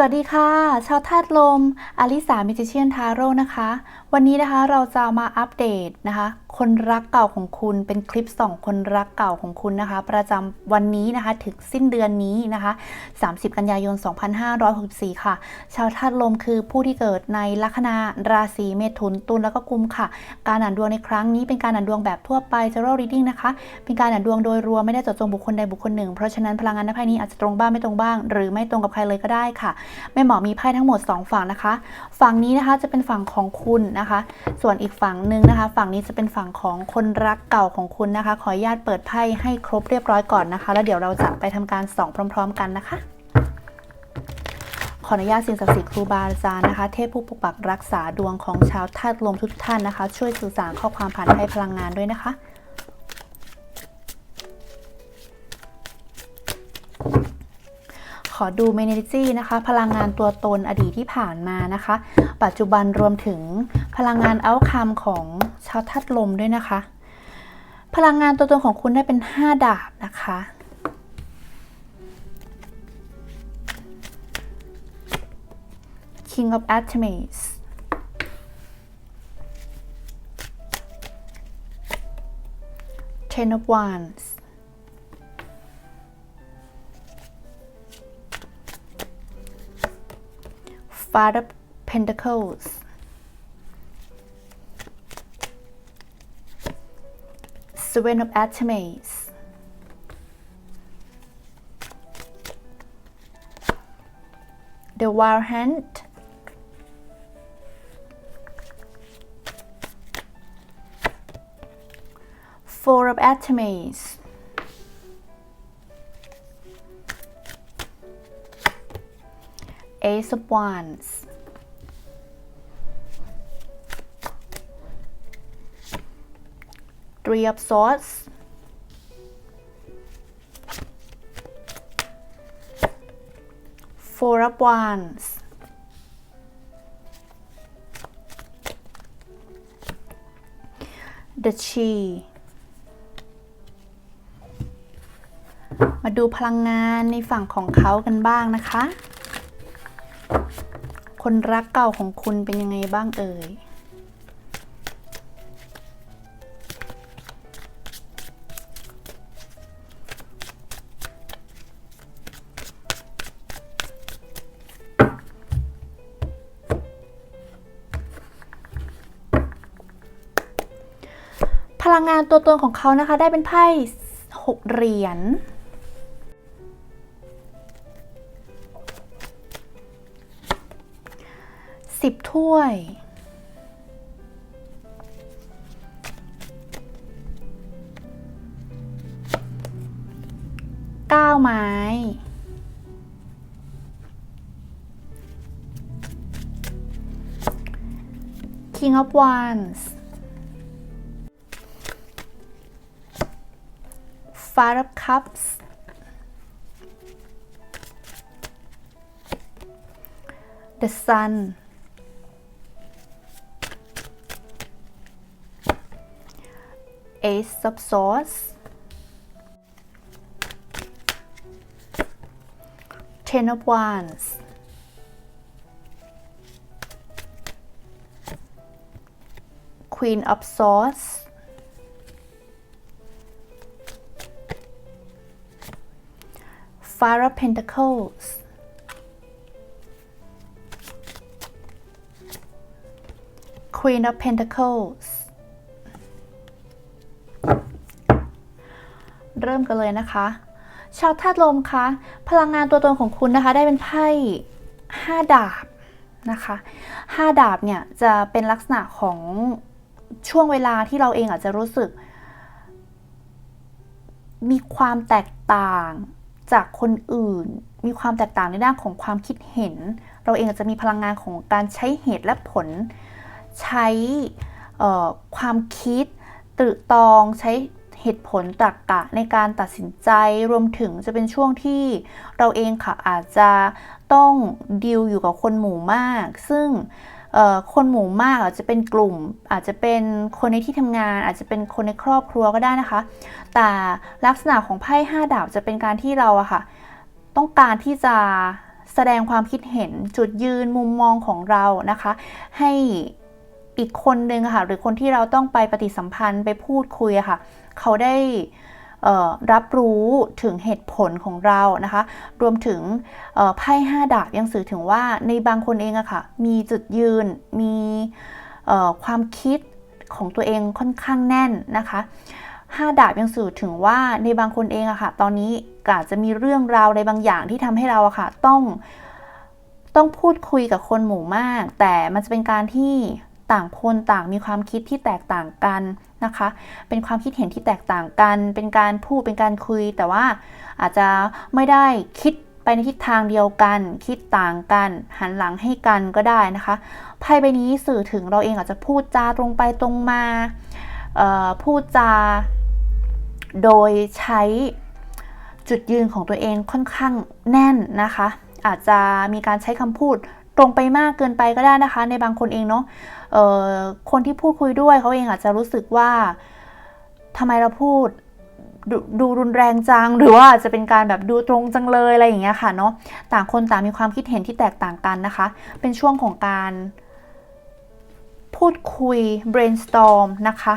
วัสดีค่ะ ชาวธาตุลม อลิสามิจิเชียนทาโร่นะคะ วันนี้นะคะเราจะมาอัปเดตนะคะคนรักเก่าของคุณเป็นคลิปสองคนรักเก่าของคุณนะคะ ประจำวันนี้นะคะถึงสิ้นเดือนนี้นะคะ 30 กันยายน 2564 ค่ะ ชาวธาตุลมคือผู้ที่เกิดในลัคนาราศีเมถุนตุลแล้วก็กุมค่ะ การอ่านดวงในครั้งนี้เป็นการอ่านดวงแบบทั่วไป general reading นะคะ เป็นการอ่านดวงโดยรวมไม่ได้เจาะจงบุคคลใดบุคคลหนึ่ง เพราะฉะนั้นพลังงานในไพ่นี้อาจจะตรงบ้างไม่ตรงบ้าง หรือไม่ตรงกับใครเลยก็ได้ค่ะแม่หมอมีไพ่ทั้งหมด 2 ฝั่งนะคะ ฝั่งนี้นะคะจะเป็นฝั่งของคุณนะคะ ส่วนอีกฝั่งหนึ่งนะคะ ฝั่งนี้จะเป็นฝั่งของคนรักเก่าของคุณนะคะ ขออนุญาตเปิดไพ่ให้ครบเรียบร้อยก่อนนะคะ แล้วเดี๋ยวเราจะไปทำการส่องพร้อม ๆ กันนะคะ ขออนุญาตสิ่งศักดิ์สิทธิ์ครูบาอาจารย์นะคะ เทพผู้ปกปักรักษาดวงของชาวธาตุลมทุกท่านนะคะ ช่วยสื่อสารข้อความผ่านไพ่พลังงานด้วยนะคะขอดูเมเนจินะคะ พลังงานตัวตนอดีตที่ผ่านมานะคะ ปัจจุบันรวมถึงพลังงานเอาคัมของ ชาวธาตุลมด้วยนะคะ พลังงานตัวตนของคุณได้เป็น 5 ดาบนะคะ King of Artemis Ten of Wands Five of Pentacles Seven of Artemis The Wild Hand Four of Artemis Ace of Wands Three of Swords Four of Wands The Chi มาดูพลังงานในฝั่งของเขากันบ้างนะคะ คนรักเก่าของคุณเป็นยังไงบ้างเอ่ย ลังงานตัวตนของเขานะคะ ได้เป็นไพ่หกเหรียญสิบถ้วยเก้าไม้ King of Wands Five of Cups. The Sun. Ace of Swords. Ten of Wands. Queen of Swords Five of Pentacles Queen of Pentacles เริ่มกันเลยนะคะ ชาวธาตุลมคะ พลังงานตัวตนของคุณนะคะ ได้เป็นไพ่ห้าดาบนะคะห้าดาบเนี่ย จะเป็นลักษณะของช่วงเวลาที่เราเองอาจจะรู้สึก มีความแตกต่าง จากคนอื่น มีความแตกต่างในด้านของความคิดเห็น เราเองอาจจะมีพลังงานของการใช้เหตุและผล ใช้ความคิดตรึตองใช้เหตุผลตรรกกะในการตัดสินใจรวมถึงจะเป็นช่วงที่เราเองค่ะอาจจะต้องดิวอยู่กับคนหมู่มาก ซึ่ง คนหมู่มากอาจจะเป็นกลุ่ม อาจจะเป็นคนในที่ทำงาน อาจจะเป็นคนในครอบครัวก็ได้นะคะ แต่ลักษณะของไพ่ห้าดาบจะเป็นการที่เราอะค่ะ ต้องการที่จะแสดงความคิดเห็นจุดยืนมุมมองของเรานะคะ ให้อีกคนนึงค่ะ หรือคนที่เราต้องไปปฏิสัมพันธ์ไปพูดคุยอะค่ะ เขาได้ รับรู้ถึงเหตุผลของเรานะคะ รวมถึงไพ่ห้าดาบยังสื่อถึงว่าในบางคนเองอะค่ะ มีจุดยืน มีความคิดของตัวเองค่อนข้างแน่นนะคะห้าดาบยังสื่อถึงว่าในบางคนเองอะค่ะ ตอนนี้อาจจะมีเรื่องราวอะไรบางอย่างที่ทำให้เราอะค่ะ ต้องต้องพูดคุยกับคนหมู่มาก แต่มันจะเป็นการที่ต่างคนต่างมีความคิดที่แตกต่างกัน นะคะ เป็นความคิดเห็นที่แตกต่างกัน เป็นการพูดเป็นการคุย แต่ว่าอาจจะไม่ได้คิดไปในทิศทางเดียวกัน คิดต่างกัน หันหลังให้กันก็ได้นะคะไพ่ใบนี้สื่อถึงเราเองอาจจะพูดจาตรงไปตรงมาพูดจาโดยใช้จุดยืนของตัวเองค่อนข้างแน่นนะคะ อาจจะมีการใช้คำพูด ตรงไปมากเกินไปก็ได้นะคะ ในบางคนเองเนาะเอ่อคนที่พูดคุยด้วยเขาเองอาจจะรู้สึกว่าทำไมเราพูดดดูรุนแรงจัง หรือว่าจจะเป็นการแบบดูตรงจังเลยอะไรอย่างเงี้ยค่ะเนาะต่างคนต่างมีความคิดเห็นที่แตกต่างกันนะคะ เป็นช่วงของการ พูดคุย brainstorm นะคะ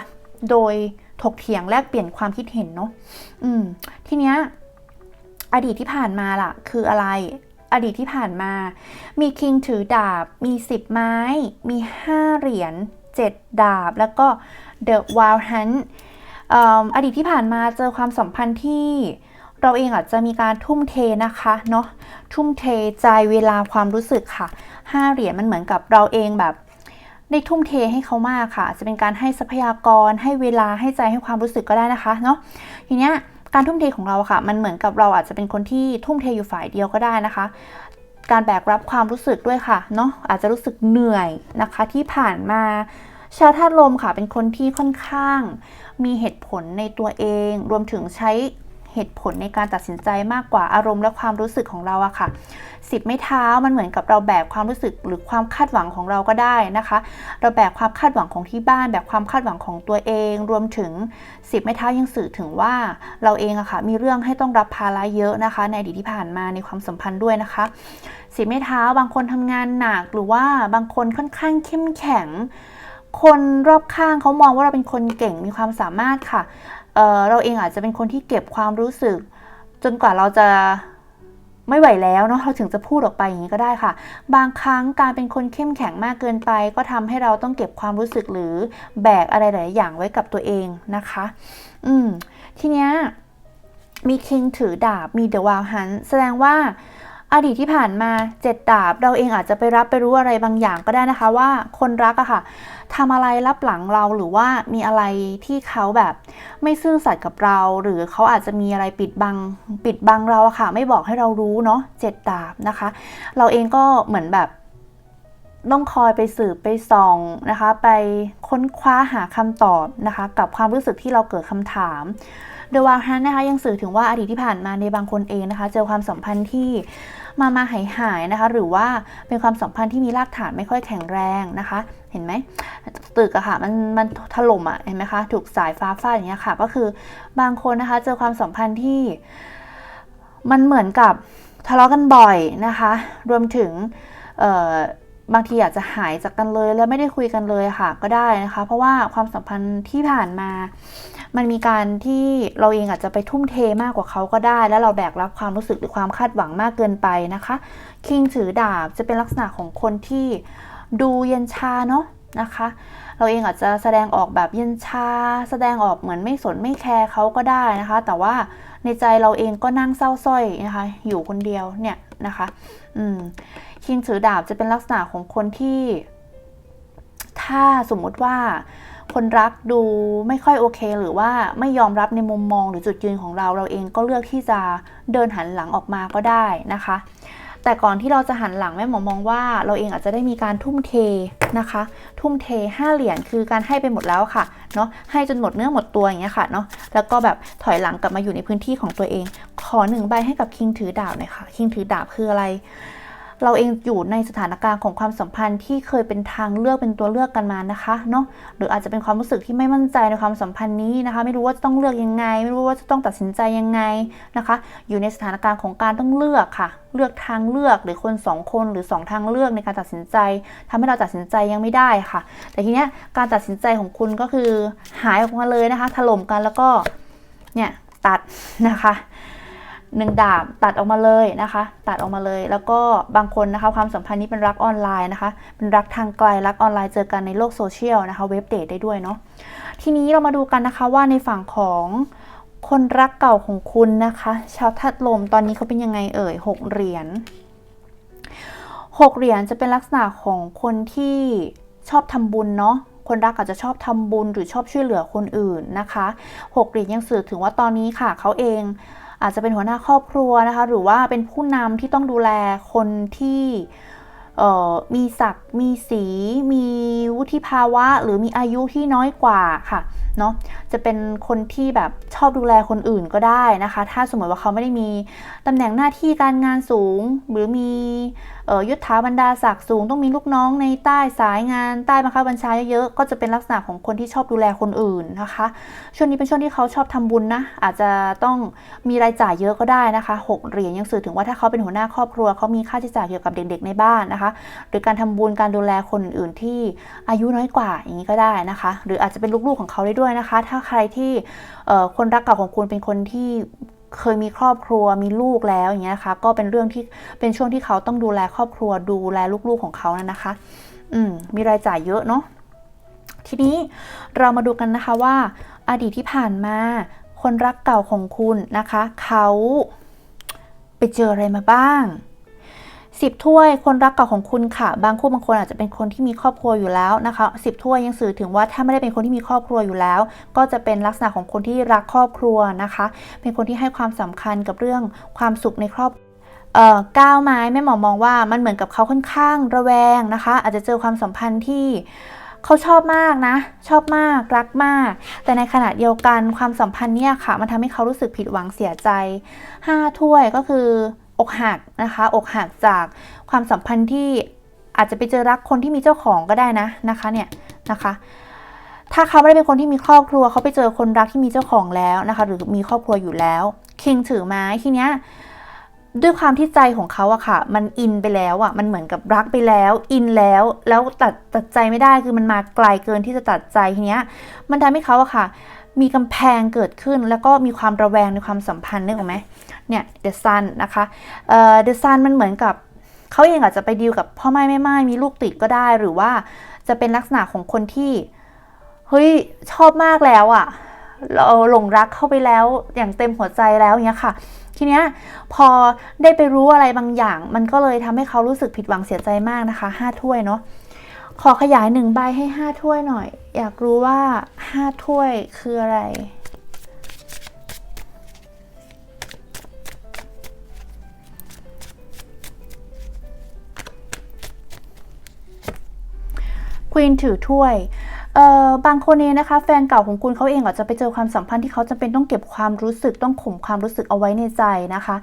โดยถกเถียงแลกเปลี่ยนความคิดเห็นเนาะอืมทีเนี้ยอดีตที่ผ่านมาล่ะ คืออะไร อดีตที่ผ่านมา มีคิงถือดาบ มี 10 ไม้ มี 5 เหรียญ 7 ดาบ แล้วก็ The Wild Hunt ออดีตที่ผ่านมาเจอความสัมพันธ์ที่เราเองอาจจะมีการทุ่มเทนะคะเนาะทุ่มเทใจเวลาความรู้สึกค่ะ5เหรียญมันเหมือนกับเราเองแบบได้ทุ่มเทให้เขามากค่ะ จะเป็นการให้ทรัพยากรให้เวลาให้ใจให้ความรู้สึกก็ได้นะคะเนาะทีเนี้ย การทุ่มเทของเราค่ะ มันเหมือนกับเราอาจจะเป็นคนที่ทุ่มเทอยู่ฝ่ายเดียวก็ได้นะคะ การแบกรับความรู้สึกด้วยค่ะเนาะอาจจะรู้สึกเหนื่อยนะคะที่ผ่านมาชาวธาตุลมค่ะเป็นคนที่ค่อนข้างมีเหตุผลในตัวเอง รวมถึงใช้ เหตุผลในการตัดสินใจมากกว่าอารมณ์และความรู้สึกของเราอะค่ะสิบไม้เท้ามันเหมือนกับเราแบกความรู้สึกหรือความคาดหวังของเราก็ได้นะคะ เราแบกความคาดหวังของที่บ้านแบกความคาดหวังของตัวเอง รวมถึงสิบไม้เท้ายังสื่อถึงว่าเราเองอะค่ะมีเรื่องให้ต้องรับภาระเยอะนะคะ ในอดีตที่ผ่านมาในความสัมพันธ์ด้วยนะคะสิบไม้เท้าบางคนทำงานหนักหรือว่าบางคนค่อนข้างเข้มแข็ง คนรอบข้างเขามองว่าเราเป็นคนเก่งมีความสามารถค่ะเเราเองอาจจะเป็นคนที่เก็บความรู้สึก จนกว่าเราจะไม่ไหวแล้วเนาะเราถึงจะพูดออกไปอย่างนี้ก็ได้ค่ะ บางครั้งการเป็นคนเข้มแข็งมากเกินไป ก็ทำให้เราต้องเก็บความรู้สึกหรือแบกอะไรหลายอย่างไว้กับตัวเองนะคะ อืมทีเนี้ยมีคิงถือดาบมีเดอะวาลฮันแสดงว่า อดีตที่ผ่านมาเจ็ดดาบ เราเองอาจจะไปรับไปรู้อะไรบางอย่างก็ได้นะคะว่าคนรักอะค่ะทำอะไรรับหลังเราหรือว่ามีอะไรที่เขาแบบไม่ซื่อสัตย์กับเรา หรือเขาอาจจะมีอะไรปิดบังปิดบังเราอะค่ะ ไม่บอกให้เรารู้เนาะเจ็ดดาบนะคะ เราเองก็เหมือนแบบต้องคอยไปสืบไปส่องนะคะ ไปค้นคว้าหาคำตอบนะคะ กับความรู้สึกที่เราเกิดคำถามเดวาฮันนะคะยังสื่อถึงว่าอดีตที่ผ่านมาในบางคนเองนะคะ เจอความสัมพันธ์ที่ มามาหายหายนะคะ หรือว่าเป็นความสัมพันธ์ที่มีรากฐานไม่ค่อยแข็งแรงนะคะ เห็นไหมตึกอะค่ะมันมันถล่มอะเห็นไหมคะถูกสายฟ้าฟาดอย่างเงี้ยค่ะ ก็คือบางคนนะคะ เจอความสัมพันธ์ที่มันเหมือนกับทะเลาะกันบ่อยนะคะ รวมถึงบางทีอาจจะหายจากกันเลยแล้วไม่ได้คุยกันเลยค่ะก็ได้นะคะ เพราะว่าความสัมพันธ์ที่ผ่านมา มันมีการที่เราเองอาจจะไปทุ่มเทมากกว่าเขาก็ได้ แล้วเราแบกรับความรู้สึกหรือความคาดหวังมากเกินไปนะคะคิงถือดาบจะเป็นลักษณะของคนที่ดูเย็นชาเนาะนะคะ เราเองอาจจะแสดงออกแบบเย็นชา แสดงออกเหมือนไม่สนไม่แคร์เขาก็ได้นะคะ แต่ว่าในใจเราเองก็นั่งเศร้าส้อยนะคะ อยู่คนเดียวเนี่ยนะคะ อืมคิงถือดาบจะเป็นลักษณะของคนที่ ถ้าสมมุติว่า คนรักดูไม่ค่อยโอเค หรือว่าไม่ยอมรับในมุมมองหรือจุดยืนของเราเราเองก็เลือกที่จะเดินหันหลังออกมาก็ได้นะคะ แต่ก่อนที่เราจะหันหลังแม่หมอมองว่า เราเองอาจจะได้มีการทุ่มเทนะคะ ทุ่มเท 5 เหรียญคือการให้ไปหมดแล้วค่ะเนาะให้จนหมดเนื้อหมดตัวอย่างเงี้ยค่ะเนาะแล้วก็แบบถอยหลังกลับมาอยู่ในพื้นที่ของตัวเอง ขอหนึ่งใบให้กับคิงถือดาบหน่อยค่ะคิงถือดาบคืออะไร เราเองอยู่ในสถานการณ์ของความสัมพันธ์ที่เคยเป็นทางเลือกเป็นตัวเลือกกันมานะคะเนาะหรืออาจจะเป็นความรู้สึกที่ไม่มั่นใจในความสัมพันธ์นี้นะคะ ไม่รู้ว่าจะต้องเลือกยังไง ไม่รู้ว่าจะต้องตัดสินใจยังไงนะคะ อยู่ในสถานการณ์ของการต้องเลือกค่ะ เลือกทางเลือกหรือคนสองคนหรือสองทางเลือกในการตัดสินใจทำให้เราตัดสินใจยังไม่ได้ค่ะ แต่ทีเนี้ยการตัดสินใจของคุณก็คือหายออกมาเลยนะคะ ถล่มกันแล้วก็เนี่ยตัดนะคะ หนึ่งดาบตัดออกมาเลยนะคะ ตัดออกมาเลย แล้วก็บางคนนะคะความสัมพันธ์นี้เป็นรักออนไลน์นะคะ เป็นรักทางไกลรักออนไลน์เจอกันในโลกโซเชียลนะคะ เว็บเดทได้ด้วยเนาะทีนี้เรามาดูกันนะคะว่าในฝั่งของคนรักเก่าของคุณนะคะ ชาวทัดลมตอนนี้เขาเป็นยังไงเอ่ยหกเหรียญหกเหรียญจะเป็นลักษณะของคนที่ชอบทำบุญเนาะคนรักอาจจะชอบทำบุญหรือชอบช่วยเหลือคนอื่นนะคะหกเหรียญยังสื่อถึงว่าตอนนี้ค่ะเขาเอง อาจจะเป็นหัวหน้าครอบครัวนะคะ หรือว่าเป็นผู้นำที่ต้องดูแลคนที่มีศักดิ์มีสี มีวุฒิภาวะ หรือมีอายุที่น้อยกว่าค่ะ เนาะจะเป็นคนที่แบบชอบดูแลคนอื่นก็ได้นะคะ ถ้าสมมติว่าเขาไม่ได้มีตำแหน่งหน้าที่การงานสูง หรือมีออยศถาบรรดาศักดิ์สูง ต้องมีลูกน้องในใต้สายงานใต้บังคับบัญชาเยอะๆก็จะเป็นลักษณะของคนที่ชอบดูแลคนอื่นนะคะ ช่วงนี้เป็นช่วงที่เขาชอบทำบุญนะอาจจะต้องมีรายจ่ายเยอะก็ได้นะคะหกเหรียญยังสื่อถึงว่าถ้าเขาเป็นหัวหน้าครอบครัวเขามีค่าใช้จ่ายเกี่ยวกับเด็กๆในบ้านนะคะ หรือการทำบุญการดูแลคนอื่นที่อายุน้อยกว่าอย่างนี้ก็ได้นะคะ หรืออาจจะเป็นลูกๆของเขาได้ด้วยวยนะคะ ถ้าใครที่คนรักเก่าของคุณเป็นคนที่เคยมีครอบครัวมีลูกแล้วอย่างเงี้ยนะคะก็เป็นเรื่องที่เป็นช่วงที่เขาต้องดูแลครอบครัวดูแลลูกๆของเขานะนะคะ อืมมีรายจ่ายเยอะเนาะทีนี้เรามาดูกันนะคะว่า อดีตที่ผ่านมา คนรักเก่าของคุณนะคะ เขาไปเจออะไรมาบ้าง สิบถ้วยคนรักเก่าของคุณค่ะ บางคู่บางคนอาจจะเป็นคนที่มีครอบครัวอยู่แล้วนะคะสิบถ้วยยังสื่อถึงว่าถ้าไม่ได้เป็นคนที่มีครอบครัวอยู่แล้ว ก็จะเป็นลักษณะของคนที่รักครอบครัวนะคะ เป็นคนที่ให้ความสำคัญกับเรื่องความสุขในครอบเอ่อก้าวไม้แม่หมอมองว่ามันเหมือนกับเขาค่อนข้างระแวงนะคะ อาจจะเจอความสัมพันธ์ที่เขาชอบมากนะ ชอบมากรักมาก แต่ในขณะเดียวกันความสัมพันธ์เนี่ยค่ะ มันทำให้เขารู้สึกผิดหวังเสียใจ 5 ถ้วยก็คือ อกหักนะคะอกหักจากความสัมพันธ์ที่อาจจะไปเจอรักคนที่มีเจ้าของก็ได้นะนะคะเนี่ยนะคะ ถ้าเขาไม่ได้เป็นคนที่มีครอบครัวเขาไปเจอคนรักที่มีเจ้าของแล้วนะคะหรือมีครอบครัวอยู่แล้วคิงถือไม้ทีเนี้ยด้วยความที่ใจของเขาอะค่ะ มันอินไปแล้วอะมันเหมือนกับรักไปแล้ว อินแล้ว แล้วตัดตัดใจไม่ได้คือมันมาไกลเกินที่จะตัดใจทีเนี้ย มันทำให้เขาอะค่ะ มีกำแพงเกิดขึ้นแล้วก็มีความระแวงในความสัมพันธ์นึกออกไหม เนี่ย The Sun นะคะเอ่อ The Sun มันเหมือนกับเขาเองอาจจะไปดีลกับพ่อไม่แม่ไม้มีลูกติดก็ได้หรือว่าจะเป็นลักษณะของคนที่เฮ้ยชอบมากแล้วอะเราหลงรักเข้าไปแล้วอย่างเต็มหัวใจแล้วอย่างเงี้ยค่ะ ทีเนี้ยพอได้ไปรู้อะไรบางอย่าง มันก็เลยทำให้เขารู้สึกผิดหวังเสียใจมากนะคะห้าถ้วยเนาะขอขยายหนึ่งใบให้ห้าถ้วยหน่อย อยากรู้ว่าห้าถ้วยคืออะไร ควีนถือถ้วยเอ่อบางคนเองนะคะ แฟนเก่าของคุณเขาเองอาจจะไปเจอความสัมพันธ์ที่เขาจำเป็นต้องเก็บความรู้สึกต้องข่มความรู้สึกเอาไว้ในใจนะคะ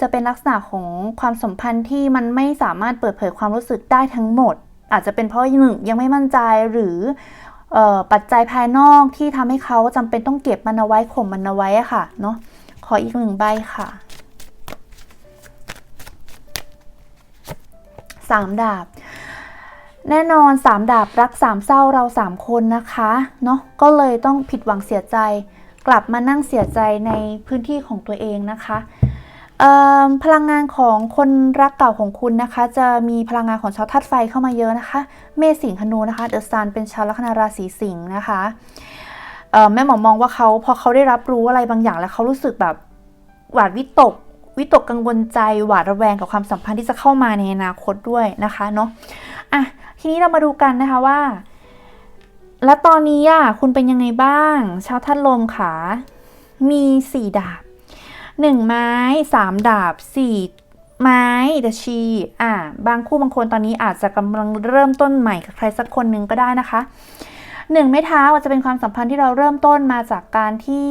จะเป็นลักษณะของความสัมพันธ์ที่มันไม่สามารถเปิดเผยความรู้สึกได้ทั้งหมด อาจจะเป็นเพราะหนึ่งยังไม่มั่นใจหรือเอ่อปัจจัยภายนอกที่ทำให้เขาจำเป็นต้องเก็บมันเอาไว้ข่มมันเอาไว้ค่ะเนาะขออีกหนึ่งใบค่ะสามดาบ แน่นอนสามดาบรักสามเศร้าเราสามคนนะคะเนาะก็เลยต้องผิดหวังเสียใจ กลับมานั่งเสียใจในพื้นที่ของตัวเองนะคะพลังงานของคนรักเก่าของคุณนะคะ จะมีพลังงานของชาวธาตุไฟเข้ามาเยอะนะคะ เมษสิงห์ธนูนะคะเดอะซันเป็นชาวลัคนาราศีสิงห์นะคะแม่หมอมองว่าเขาพอเขาได้รับรู้อะไรบางอย่างแล้วเขารู้สึกแบบหวาดวิตกวิตกกังวลใจหวาดระแวงกับความสัมพันธ์ที่จะเข้ามาในอนาคตด้วยนะคะเนาะอะ ทีนี้เรามาดูกันนะคะว่า แล้วตอนนี้อะคุณเป็นยังไงบ้าง ชาวท่านลมขา มีสี่ดาบหนึ่งไม้สามดาบสี่ไม้ดาชีอ่าบางคู่บางคนตอนนี้อาจจะกำลังเริ่มต้นใหม่กับใครสักคนหนึ่งก็ได้นะคะหนึ่งไม้เท้าอาจจะเป็นความสัมพันธ์ที่เราเริ่มต้นมาจากการที่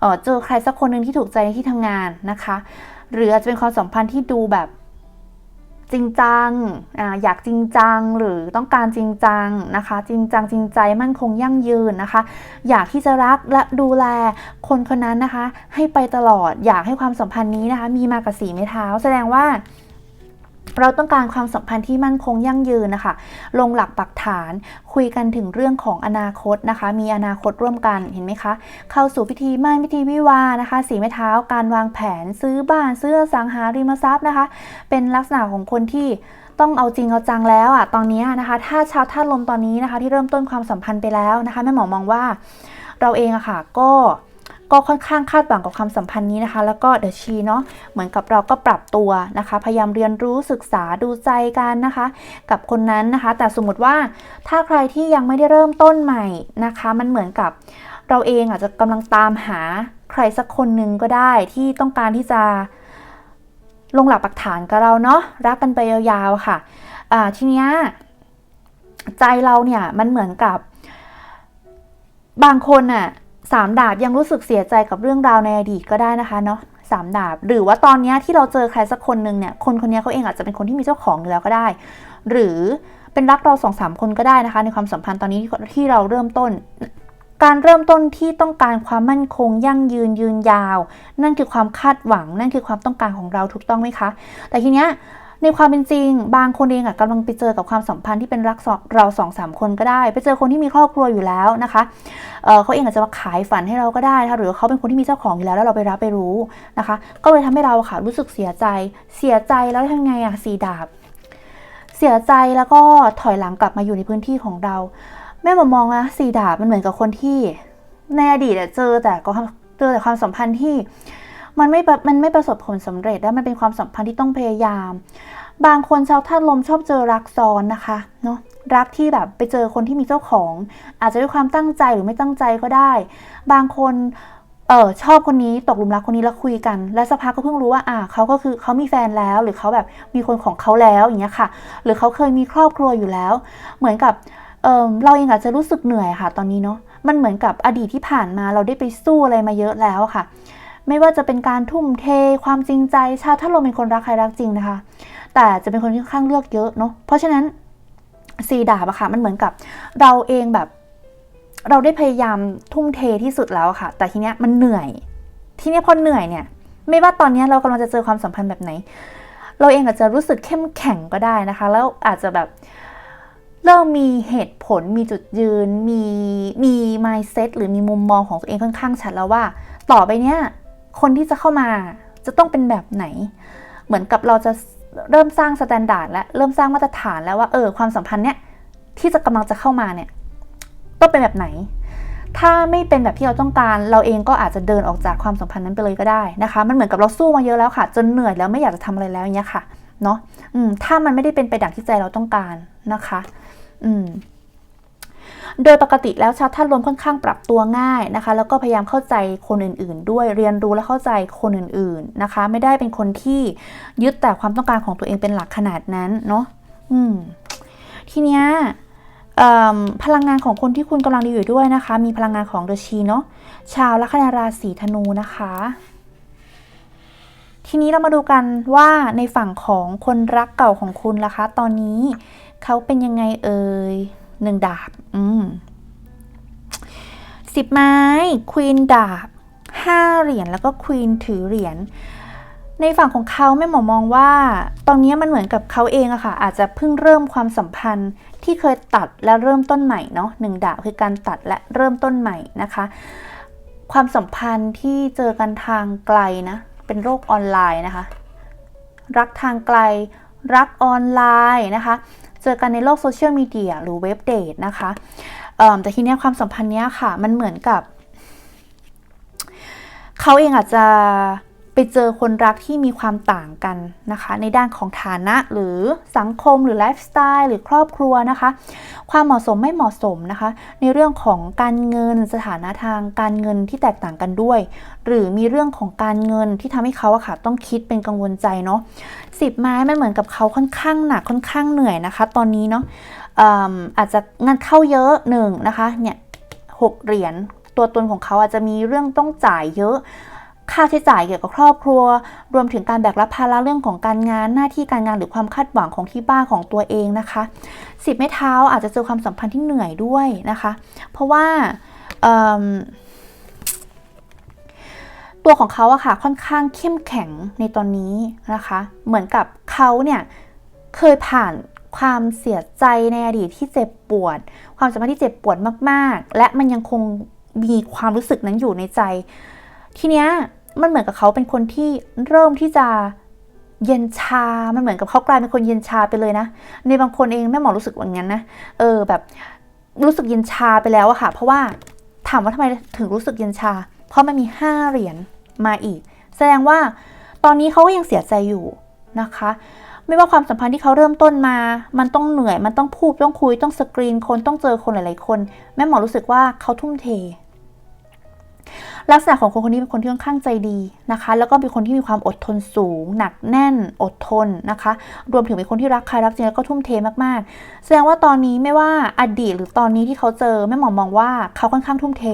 เออเจอใครสักคนหนึ่งที่ถูกใจในที่ทำงานนะคะ หรืออาจจะเป็นความสัมพันธ์ที่ดูแบบ จริงจังออยากจริงจังหรือต้องการจริงจังนะคะ จริงจังจริงใจมั่นคงยั่งยืนนะคะ อยากที่จะรักและดูแลคนคนนั้นนะคะ ให้ไปตลอดอยากให้ความสัมพันธ์นี้นะคะ มีมากับสีไม้เท้า แสดงว่า เราต้องการความสัมพันธ์ที่มั่นคงยั่งยืนนะคะ ลงหลักปักฐาน คุยกันถึงเรื่องของอนาคตนะคะ มีอนาคตร่วมกัน เห็นไหมคะ เข้าสู่พิธีมั่นพิธีวิวานะคะ สีไม้เท้า การวางแผน ซื้อบ้าน ซื้อสังหาริมทรัพย์นะคะ เป็นลักษณะของคนที่ต้องเอาจริงเอาจังแล้วอะ ตอนนี้นะคะ ถ้าชาวธาตุลมตอนนี้นะคะ ที่เริ่มต้นความสัมพันธ์ไปแล้วนะคะ แม่หมอมองว่า เราเองอะค่ะก็ ก็ค่อนข้างคาดหวังกับความสัมพันธ์นี้นะคะ แล้วก็เดอะชีเนาะเหมือนกับเราก็ปรับตัวนะคะ พยายามเรียนรู้ศึกษาดูใจกันนะคะ กับคนนั้นนะคะ แต่สมมติว่าถ้าใครที่ยังไม่ได้เริ่มต้นใหม่นะคะ มันเหมือนกับเราเองอาจจะกำลังตามหาใครสักคนหนึ่งก็ได้ที่ต้องการที่จะลงหลักปักฐานกับเราเนาะรักกันไปยาวๆค่ะอ่าทีเนี้ยใจเราเนี่ยมันเหมือนกับบางคนน่ะ สามดาบยังรู้สึกเสียใจกับเรื่องราวในอดีตก็ได้นะคะเนาะสามดาบ หรือว่าตอนนี้ที่เราเจอใครสักคนหนึ่งเนี่ยคนคนนี้เขาเองอาจจะเป็นคนที่มีเจ้าของอยู่แล้วก็ได้ หรือเป็นรักเราสองสามคนก็ได้นะคะ ในความสัมพันธ์ตอนนี้ที่เราเริ่มต้น การเริ่มต้นที่ต้องการความมั่นคง ยั่งยืนยืนยาว นั่นคือความคาดหวัง นั่นคือความต้องการของเราถูกต้องไหมคะ แต่ทีเนี้ย ในความเป็นจริง บางคนเองอะกำลังไปเจอกับความสัมพันธ์ที่เป็นรักสองเราสองสามคนก็ได้ ไปเจอคนที่มีครอบครัวอยู่แล้วนะคะเเขาเองอาจจะมาขายฝันให้เราก็ได้ะะหรือเขาเป็นคนที่มีเจ้าของอยู่แล้วแล้วเราไปรับไปรู้นะคะ ก็เลยทำให้เราค่ะรู้สึกเสียใจ เสียใจแล้วทำไงอะสีดาบ เสียใจแล้วก็ถอยหลังกลับมาอยู่ในพื้นที่ของเรา แม่มามองนะสีดาบมันเหมือนกับคนที่ในอดีตเจอแต่ก็เจอแต่ความสัมพันธ์ที่ มันไม่มันไม่ประสบผลสำเร็จและมันเป็นความสัมพันธ์ที่ต้องพยายาม บางคนชาวธาตุลมชอบเจอรักซ้อนนะคะเนาะรักที่แบบไปเจอคนที่มีเจ้าของ อาจจะด้วยความตั้งใจหรือไม่ตั้งใจก็ได้ บางคนเออชอบคนนี้ตกหลุมรักคนนี้แล้วคุยกัน และสักพักก็เพิ่งรู้ว่าอ่าเขาก็คือเขามีแฟนแล้ว หรือเขาแบบมีคนของเขาแล้วอย่างเงี้ยค่ะ หรือเขาเคยมีครอบครัวอยู่แล้ว เหมือนกับเออเราเองอาจจะรู้สึกเหนื่อยค่ะ ตอนนี้เนาะมันเหมือนกับอดีตที่ผ่านมาเราได้ไปสู้อะไรมาเยอะแล้วค่ะ ไม่ว่าจะเป็นการทุ่มเทความจริงใจ ชาถ้าเราเป็นคนรักใครรักจริงนะคะ แต่จะเป็นคนที่ค่อนข้างเลือกเยอะเนาะเพราะฉะนั้นสีดาบอะค่ะมันเหมือนกับเราเองแบบ เราได้พยายามทุ่มเทที่สุดแล้วค่ะ แต่ทีเนี้ยมันเหนื่อย ทีเนี้ยพอเหนื่อยเนี่ย ไม่ว่าตอนเนี้ยเรากำลังจะเจอความสัมพันธ์แบบไหน เราเองอาจจะรู้สึกเข้มแข็งก็ได้นะคะ แล้วอาจจะแบบเริ่มมีเหตุผลมีจุดยืน มีมี mindset หรือมีมุมมองของตัวเองค่อนข้างชัดแล้วว่า ต่อไปเนี้ย คนที่จะเข้ามาจะต้องเป็นแบบไหน เหมือนกับเราจะเริ่มสร้างสแตนดาร์ดและเริ่มสร้างมาตรฐานแล้วว่าเออความสัมพันธ์เนี้ยที่จะกำลังจะเข้ามาเนี่ยต้องเป็นแบบไหน ถ้าไม่เป็นแบบที่เราต้องการ เราเองก็อาจจะเดินออกจากความสัมพันธ์นั้นไปเลยก็ได้นะคะ มันเหมือนกับเราสู้มาเยอะแล้วค่ะ จนเหนื่อยแล้วไม่อยากจะทำอะไรแล้วอย่างเงี้ยค่ะเนาะอืมถ้ามันไม่ได้เป็นไปดังที่ใจเราต้องการนะคะ อืม โดยปกติแล้วชาวธาตุลมค่อนข้างปรับตัวง่ายนะคะ แล้วก็พยายามเข้าใจคนอื่นๆ ด้วยเรียนรู้และเข้าใจคนอื่นๆนะคะ ไม่ได้เป็นคนที่ยึดแต่ความต้องการของตัวเองเป็นหลักขนาดนั้นเนาะอืมทีเนี้ยพลังงานของคนที่คุณกำลังดีอยู่ด้วยนะคะ มีพลังงานของเดชีเนาะชาวลัคนาราศีธนูนะคะ ทีนี้เรามาดูกันว่าในฝั่งของคนรักเก่าของคุณล่ะคะ ตอนนี้เขาเป็นยังไงเอ่ย หนึ่งดาบ อืมสิบไม้ควีนดาบห้าเหรียญแล้วก็ควีนถือเหรียญในฝั่งของเขาแม่หมอมองว่า ตอนนี้มันเหมือนกับเขาเองอะค่ะ อาจจะเพิ่งเริ่มความสัมพันธ์ที่เคยตัดและเริ่มต้นใหม่เนาะหนึ่งดาบคือการตัดและเริ่มต้นใหม่นะคะ ความสัมพันธ์ที่เจอกันทางไกลนะ เป็นโรคออนไลน์นะคะ รักทางไกล รักออนไลน์นะคะ เจอกันในโลกโซเชียลมีเดียหรือเว็บเดทนะคะแต่ทีเนี้ยความสัมพันธ์เนี้ยค่ะ มันเหมือนกับ เขาเองอาจจะ ไปเจอคนรักที่มีความต่างกันนะคะ ในด้านของฐานะหรือสังคมหรือไลฟ์สไตล์หรือครอบครัวนะคะ ความเหมาะสมไม่เหมาะสมนะคะ ในเรื่องของการเงินสถานะทางการเงินที่แตกต่างกันด้วย หรือมีเรื่องของการเงินที่ทำให้เขาอะค่ะต้องคิดเป็นกังวลใจเนาะสิบไม้มันเหมือนกับเขาค่อนข้างหนักค่อนข้างเหนื่อยนะคะ ตอนนี้เนาะอืมอาจจะงานเข้าเยอะหนึ่งนะคะเนี่ยหกเหรียญตัวตนของเขาอาจจะมีเรื่องต้องจ่ายเยอะ ค่าใช้จ่ายเกี่ยวกับครอบครัว รวมถึงการแบกรับภาระเรื่องของการงานหน้าที่การงานหรือความคาดหวังของที่บ้านของตัวเองนะคะสิบไม้เท้าอาจจะเจอความสัมพันธ์ที่เหนื่อยด้วยนะคะ เพราะว่าตัวของเขาอะค่ะค่อนข้างเข้มแข็งในตอนนี้นะคะ เหมือนกับเขาเนี่ยเคยผ่านความเสียใจในอดีตที่เจ็บปวด ความสัมพันธ์ที่เจ็บปวดมาก ๆ และมันยังคงมีความรู้สึกนั้นอยู่ในใจ ทีเนี้ย มันเหมือนกับเขาเป็นคนที่เริ่มที่จะเย็นชา มันเหมือนกับเขากลายเป็นคนเย็นชาไปเลยนะ ในบางคนเองแม่หมอรู้สึกอย่างนั้นนะ เออแบบรู้สึกเย็นชาไปแล้วอะค่ะ เพราะว่าถามว่าทำไมถึงรู้สึกเย็นชา เพราะมันมีห้าเหรียญมาอีก แสดงว่าตอนนี้เขาก็ยังเสียใจอยู่นะคะ ไม่ว่าความสัมพันธ์ที่เขาเริ่มต้นมา มันต้องเหนื่อย มันต้องพูด ต้องคุย ต้องสกรีนคน ต้องเจอคนหลาย ๆ คน แม่หมอรู้สึกว่าเขาทุ่มเท ลักษณะของคนคนนี้เป็นคนที่ค่อนข้างใจดีนะคะ แล้วก็เป็นคนที่มีความอดทนสูง หนักแน่น อดทนนะคะ รวมถึงเป็นคนที่รักใครรักจริงแล้วก็ทุ่มเทมากๆ แสดงว่าตอนนี้ไม่ว่าอดีตหรือตอนนี้ที่เขาเจอแม่หมอมองว่าเขาค่อนข้างทุ่มเท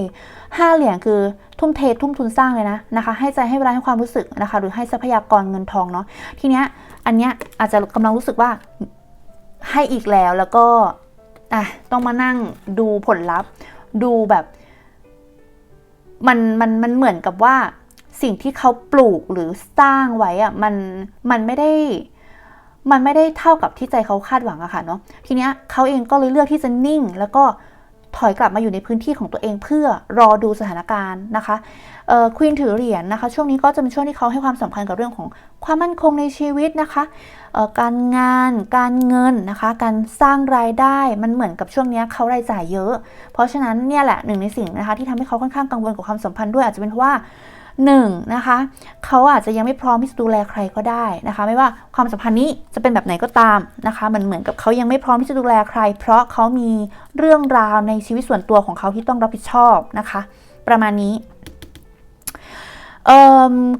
ห้าเหรียญคือทุ่มเททุ่มทุนสร้างเลยนะนะคะ ให้ใจให้เวลาให้ความรู้สึกนะคะ หรือให้ทรัพยากรเงินทองเนาะทีเนี้ยอันเนี้ยอาจจะกำลังรู้สึกว่าให้อีกแล้วแล้วก็อะต้องมานั่งดูผลลัพธ์ ดูแบบ มันมันมันเหมือนกับว่าสิ่งที่เขาปลูกหรือสร้างไว้อะมันมันไม่ได้มันไม่ได้เท่ากับที่ใจเขาคาดหวังอะค่ะเนาะทีเนี้ยเขาเองก็เลยเลือกที่จะนิ่ง แล้วก็ ถอยกลับมาอยู่ในพื้นที่ของตัวเองเพื่อรอดูสถานการณ์นะคะควีนถือเหรียญนะคะ ช่วงนี้ก็จะเป็นช่วงที่เขาให้ความสำคัญกับเรื่องของความมั่นคงในชีวิตนะคะการงานการเงินนะคะ การสร้างรายได้มันเหมือนกับช่วงนี้เขารายจ่ายเยอะ เพราะฉะนั้นเนี่ยแหละหนึ่งในสิ่งนะคะที่ทำให้เขาค่อนข้างกังวลกับความสัมพันธ์ด้วยอาจจะเป็นเพราะว่า หนึ่งนะคะเขาอาจจะยังไม่พร้อมที่จะดูแลใครก็ได้นะคะ ไม่ว่าความสัมพันธ์นี้จะเป็นแบบไหนก็ตามนะคะ มันเหมือนกับเขายังไม่พร้อมที่จะดูแลใคร เพราะเขามีเรื่องราวในชีวิตส่วนตัวของเขาที่ต้องรับผิดชอบนะคะ ประมาณนี้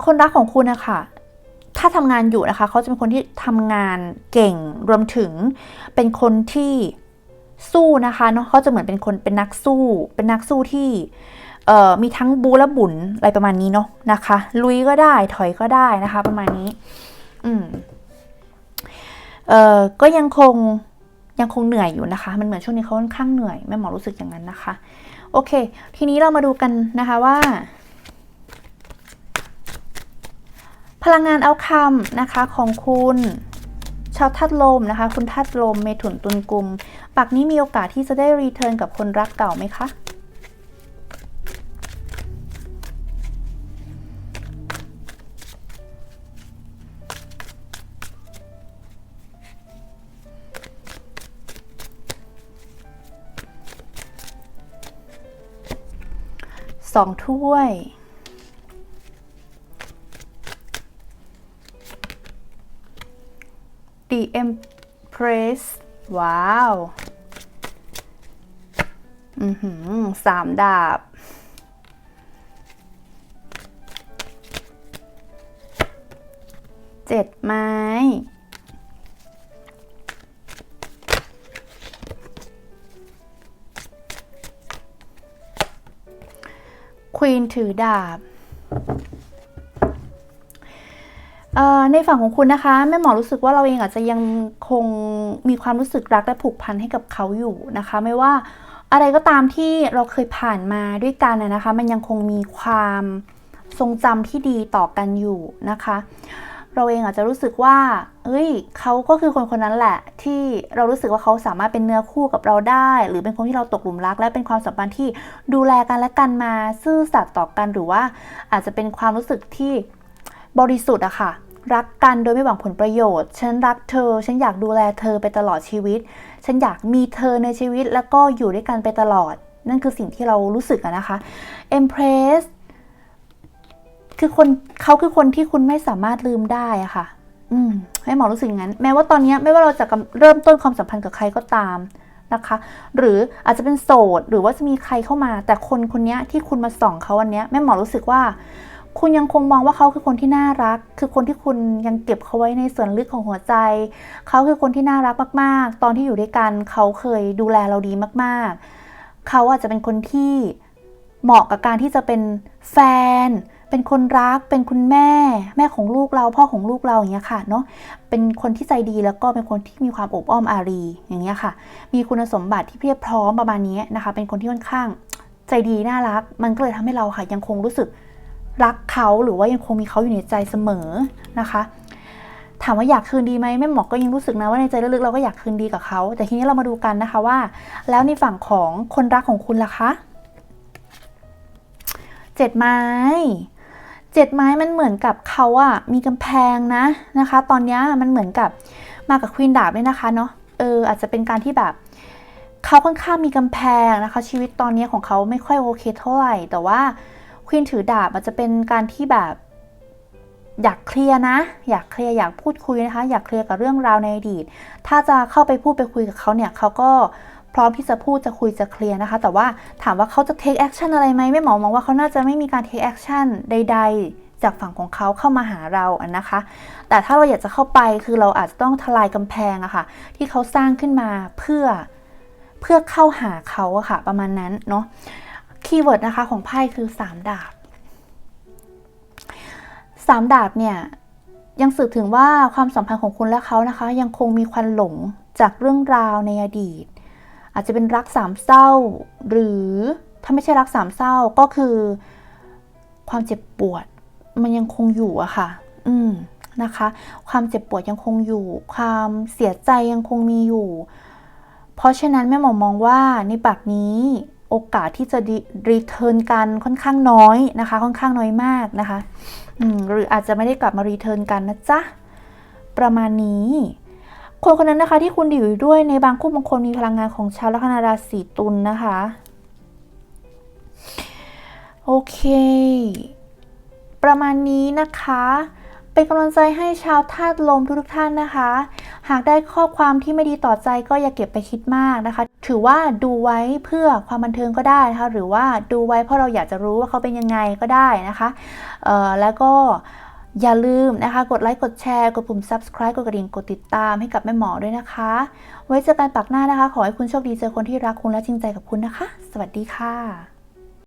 คนรักของคุณนะคะถ้าทำงานอยู่นะคะเขาจะเป็นคนที่ทำงานเก่งรวมถึงเป็นคนที่สู้นะคะเนาะเขาจะเหมือนเป็นคนเป็นนักสู้ เป็นนักสู้ที่ เอ่อมีทั้งบูและบุญอะไรประมาณนี้เนาะนะคะ ลุยก็ได้ถอยก็ได้นะคะ ประมาณนี้ อืมเอ่อก็ยังคงยังคงเหนื่อยอยู่นะคะ มันเหมือนช่วงนี้เขาค่อนข้างเหนื่อยแม่หมอรู้สึกอย่างนั้นนะคะ โอเค ทีนี้เรามาดูกันนะคะว่า พลังงานเอาคำนะคะของคุณชาวธาตุลมนะคะ คุณธาตุลมเมถุนตุลกุม ปักนี้มีโอกาสที่จะได้รีเทิร์นกับคนรักเก่าไหมคะ สองถ้วย The Empress ว้าว อือหือสามดาบ นถือดาบในฝั่งของคุณนะคะแม่หมอรู้สึกว่าเราเองอาจจะยังคงมีความรู้สึกรักและผูกพันให้กับเขาอยู่นะคะ ไม่ว่าอะไรก็ตามที่เราเคยผ่านมาด้วยกันนะนะคะ มันยังคงมีความทรงจำที่ดีต่อกันอยู่นะคะ เราเองอาจจะรู้สึกว่า เอ้ย เขาก็คือคนคนนั้นแหละ ที่เรารู้สึกว่าเขาสามารถเป็นเนื้อคู่กับเราได้ หรือเป็นคนที่เราตกหลุมรัก และเป็นความสัมพันธ์ที่ดูแลกันและกันมาซื่อสัตย์ต่อกันหรือว่า อาจจะเป็นความรู้สึกที่บริสุทธิ์อะค่ะ รักกันโดยไม่หวังผลประโยชน์ ฉันรักเธอ ฉันอยากดูแลเธอไปตลอดชีวิต ฉันอยากมีเธอในชีวิตแล้วก็อยู่ด้วยกันไปตลอด นั่นคือสิ่งที่เรารู้สึกอะนะคะ Empress คือคนเขาคือคนที่คุณไม่สามารถลืมได้อะค่ะ อืมให้หมอรู้สึกอย่างนั้น แม้ว่าตอนนี้ไม่ว่าเราจะเริ่มต้นความสัมพันธ์กับใครก็ตามนะคะ หรืออาจจะเป็นโสดหรือว่าจะมีใครเข้ามา แต่คนคนนี้ที่คุณมาส่องเขาวันนี้แม่หมอรู้สึกว่า คุณยังคงมองว่าเขาคือคนที่น่ารัก คือคนที่คุณยังเก็บเขาไว้ในส่วนลึกของหัวใจ เขาคือคนที่น่ารักมากๆ ตอนที่อยู่ด้วยกันเขาเคยดูแลเราดีมากๆ เขาอาจจะเป็นคนที่เหมาะกับการที่จะเป็นแฟน เป็นคนรัก เป็นคุณแม่ แม่ของลูกเรา พ่อของลูกเราอย่างเงี้ยค่ะเนาะ เป็นคนที่ใจดีแล้วก็เป็นคนที่มีความอบอ้อมอารีอย่างเงี้ยค่ะ มีคุณสมบัติที่เพียบพร้อมประมาณนี้นะคะ เป็นคนที่ค่อนข้างใจดีน่ารัก มันก็เลยทำให้เราค่ะ ยังคงรู้สึกรักเขาหรือว่ายังคงมีเขาอยู่ในใจเสมอนะคะถามว่าอยากคืนดีไหมแม่หมอก็ยังรู้สึกนะว่าในใจลึกๆเราก็อยากคืนดีกับเขา แต่ทีนี้เรามาดูกันนะคะว่า แล้วในฝั่งของคนรักของคุณล่ะคะเจ็ดไม้ เจ็ดไม้มันเหมือนกับเขาอะมีกำแพงนะนะคะ ตอนนี้มันเหมือนกับมากับควีนดาบด้วยนะคะเนาะเอออาจจะเป็นการที่แบบเขาค่อนข้างมีกำแพงนะคะ ชีวิตตอนนี้ของเขาไม่ค่อยโอเคเท่าไหร่ แต่ว่าควีนถือดาบอาจจะเป็นการที่แบบอยากเคลียร์นะ อยากเคลียร์อยากพูดคุยนะคะ อยากเคลียร์กับเรื่องราวในอดีต ถ้าจะเข้าไปพูดไปคุยกับเขาเนี่ยเขาก็ พร้อมที่จะพูดจะคุยจะเคลียร์นะคะ แต่ว่าถามว่าเขาจะ take action อะไรไหมไม่หมอมองว่าเขาน่าจะไม่มีการ take action ใด ๆจากฝั่งของเขาเข้ามาหาเราอะนะคะ แต่ถ้าเราอยากจะเข้าไปคือเราอาจจะต้องทลายกำแพงอะค่ะ ที่เขาสร้างขึ้นมาเพื่อเพื่อเข้าหาเขาอะค่ะ ประมาณนั้นเนาะ คีย์เวิร์ดนะคะของไพ่คือสามดาบสามดาบเนี่ยยังสื่อถึงว่าความสัมพันธ์ของคุณและเขานะคะ ยังคงมีควันหลงจากเรื่องราวในอดีต อาจจะเป็นรักสามเศร้า หรือถ้าไม่ใช่รักสามเศร้าก็คือ ความเจ็บปวด มันยังคงอยู่อะค่ะ อืมนะคะ ความเจ็บปวดยังคงอยู่ ความเสียใจยังคงมีอยู่ เพราะฉะนั้นแม่หมอมองว่าในแบบนี้โอกาสที่จะรีเทิร์นกันค่อนข้างน้อยนะคะ ค่อนข้างน้อยมากนะคะอืมหรืออาจจะไม่ได้กลับมารีเทิร์นกันนะจ๊ะ ประมาณนี้ คนคนนั้นนะคะที่คุณอยู่ด้วยในบางคู่บางคนมีพลังงานของชาวลัคนาราศีตุลนนะคะ โอเค ประมาณนี้นะคะ เป็นกำลังใจให้ชาวธาตุลมทุกท่านนะคะ หากได้ข้อความที่ไม่ดีต่อใจก็อย่าเก็บไปคิดมากนะคะ ถือว่าดูไว้เพื่อความบันเทิงก็ได้นะคะ หรือว่าดูไว้เพราะเราอยากจะรู้ว่าเขาเป็นยังไงก็ได้นะคะ เอ่อแล้วก็ อย่าลืมนะคะ กดไลค์ กดแชร์ กดปุ่ม subscribe กดกระดิ่ง กดติดตามให้กับแม่หมอด้วยนะคะ ไว้เจอกันปักหน้านะคะ ขอให้คุณโชคดีเจอคนที่รักคุณและจริงใจกับคุณนะคะ สวัสดีค่ะ